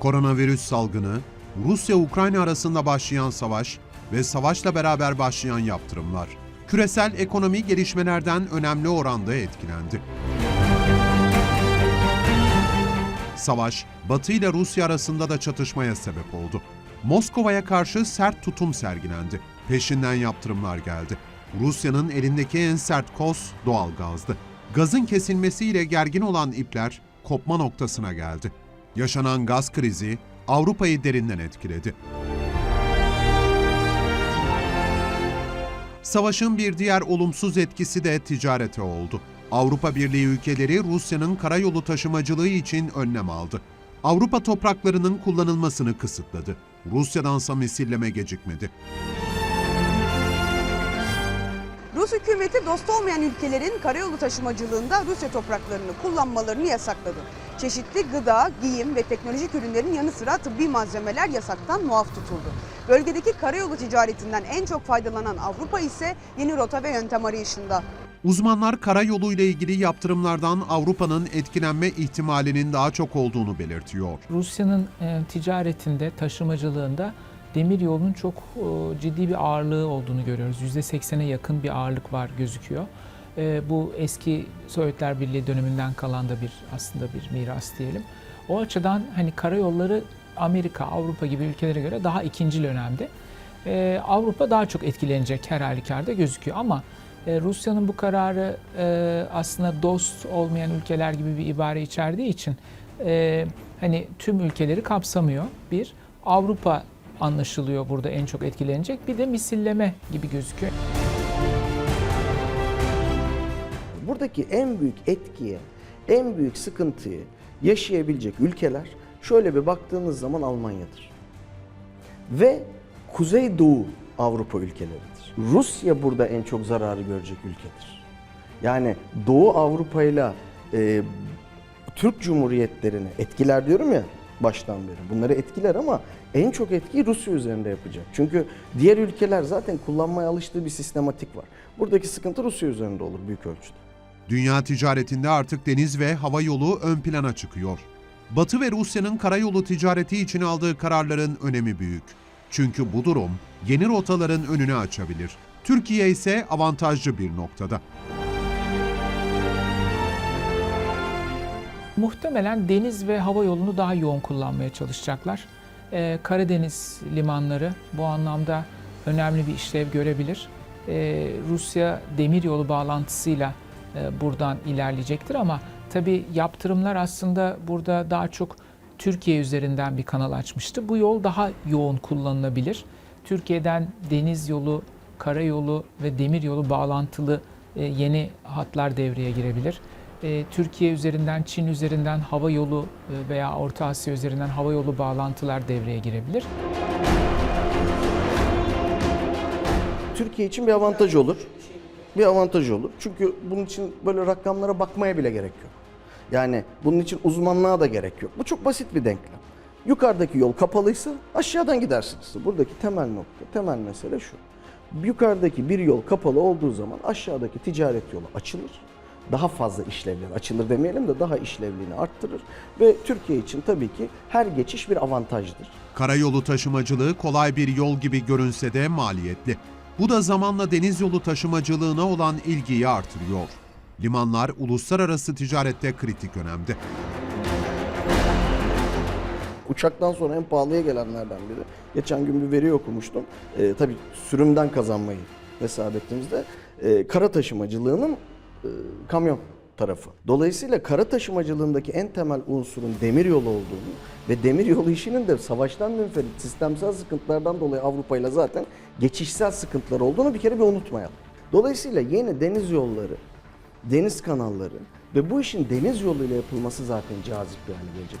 Koronavirüs salgını, Rusya-Ukrayna arasında başlayan savaş ve savaşla beraber başlayan yaptırımlar. Küresel ekonomi gelişmelerden önemli oranda etkilendi. Savaş, Batı ile Rusya arasında da çatışmaya sebep oldu. Moskova'ya karşı sert tutum sergilendi. Peşinden yaptırımlar geldi. Rusya'nın elindeki en sert koz doğalgazdı. Gazın kesilmesiyle gergin olan ipler kopma noktasına geldi. Yaşanan gaz krizi Avrupa'yı derinden etkiledi. Savaşın bir diğer olumsuz etkisi de ticarete oldu. Avrupa Birliği ülkeleri Rusya'nın karayolu taşımacılığı için önlem aldı. Avrupa topraklarının kullanılmasını kısıtladı. Rusya'dansa misilleme gecikmedi. Rus hükümeti dost olmayan ülkelerin karayolu taşımacılığında Rusya topraklarını kullanmalarını yasakladı. Çeşitli gıda, giyim ve teknolojik ürünlerin yanı sıra tıbbi malzemeler yasaktan muaf tutuldu. Bölgedeki karayolu ticaretinden en çok faydalanan Avrupa ise yeni rota ve yöntem arayışında. Uzmanlar karayolu ile ilgili yaptırımlardan Avrupa'nın etkilenme ihtimalinin daha çok olduğunu belirtiyor. Rusya'nın e, ticaretinde, taşımacılığında demir yolunun çok e, ciddi bir ağırlığı olduğunu görüyoruz. %80'e yakın bir ağırlık var gözüküyor. E, bu eski Sovyetler Birliği döneminden kalan da bir aslında bir miras diyelim. O açıdan hani karayolları Amerika, Avrupa gibi ülkelere göre daha ikinci önemde. E, Avrupa daha çok etkilenecek her halükarda gözüküyor ama Rusya'nın bu kararı aslında dost olmayan ülkeler gibi bir ibare içerdiği için hani tüm ülkeleri kapsamıyor. Bir, Avrupa anlaşılıyor burada en çok etkilenecek. Bir de misilleme gibi gözüküyor. Buradaki en büyük etkiye, en büyük sıkıntıyı yaşayabilecek ülkeler şöyle bir baktığınız zaman Almanya'dır. Ve Kuzeydoğu Avrupa ülkeleridir. Rusya burada en çok zararı görecek ülkedir. Yani Doğu Avrupa ile e, Türk Cumhuriyetlerini etkiler diyorum ya baştan beri. Bunları etkiler ama en çok etkiyi Rusya üzerinde yapacak. Çünkü diğer ülkeler zaten kullanmaya alıştığı bir sistematik var. Buradaki sıkıntı Rusya üzerinde olur büyük ölçüde. Dünya ticaretinde artık deniz ve hava yolu ön plana çıkıyor. Batı ve Rusya'nın karayolu ticareti için aldığı kararların önemi büyük. Çünkü bu durum yeni rotaların önünü açabilir. Türkiye ise avantajlı bir noktada. Muhtemelen deniz ve hava yolunu daha yoğun kullanmaya çalışacaklar. Ee, Karadeniz limanları bu anlamda önemli bir işlev görebilir. Ee, Rusya demir yolu bağlantısıyla e, buradan ilerleyecektir ama tabii yaptırımlar aslında burada daha çok Türkiye üzerinden bir kanal açmıştı. Bu yol daha yoğun kullanılabilir. Türkiye'den deniz yolu, karayolu ve demir yolu bağlantılı e, yeni hatlar devreye girebilir. E, Türkiye üzerinden, Çin üzerinden hava yolu e, veya Orta Asya üzerinden hava yolu bağlantılar devreye girebilir. Türkiye için bir avantaj olur. Bir avantaj olur. Çünkü bunun için böyle rakamlara bakmaya bile gerek yok. Yani bunun için uzmanlığa da gerek yok. Bu çok basit bir denklem. Yukarıdaki yol kapalıysa aşağıdan gidersiniz. Buradaki temel nokta, temel mesele şu. Yukarıdaki bir yol kapalı olduğu zaman aşağıdaki ticaret yolu açılır. Daha fazla işlevleri açılır demeyelim de daha işlevliğini arttırır. Ve Türkiye için tabii ki her geçiş bir avantajdır. Karayolu taşımacılığı kolay bir yol gibi görünse de maliyetli. Bu da zamanla deniz yolu taşımacılığına olan ilgiyi artırıyor. Limanlar uluslararası ticarette kritik önemde. Uçaktan sonra en pahalıya gelenlerden biri. Geçen gün bir veri okumuştum. Ee, tabii sürümden kazanmayı hesap ettiğimizde e, kara taşımacılığının e, kamyon tarafı. Dolayısıyla kara taşımacılığındaki en temel unsurun demir yolu olduğunu ve demir yolu işinin de savaştan münferit sistemsel sıkıntılardan dolayı Avrupa ile zaten geçişsel sıkıntılar olduğunu bir kere bir unutmayalım. Dolayısıyla yeni deniz yolları, deniz kanalları ve bu işin deniz yoluyla yapılması zaten cazip bir hale gelecek.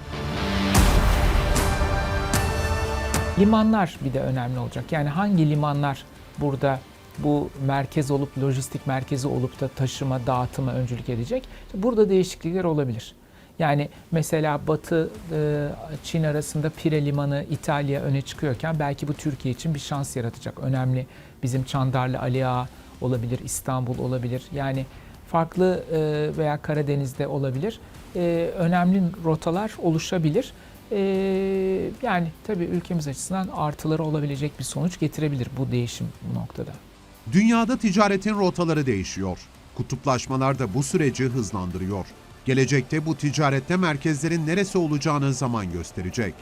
Limanlar bir de önemli olacak. Yani hangi limanlar burada bu merkez olup, lojistik merkezi olup da taşıma, dağıtıma öncülük edecek? Burada değişiklikler olabilir. Yani mesela Batı, e, Çin arasında Pire Limanı, İtalya öne çıkıyorken belki bu Türkiye için bir şans yaratacak. Önemli bizim Çandarlı Ali Ağa olabilir, İstanbul olabilir. Yani farklı e, veya Karadeniz'de olabilir. E, Önemli rotalar oluşabilir. Yani tabii ülkemiz açısından artıları olabilecek bir sonuç getirebilir bu değişim bu noktada. Dünyada ticaretin rotaları değişiyor. Kutuplaşmalar da bu süreci hızlandırıyor. Gelecekte bu ticarette merkezlerin neresi olacağını zaman gösterecek.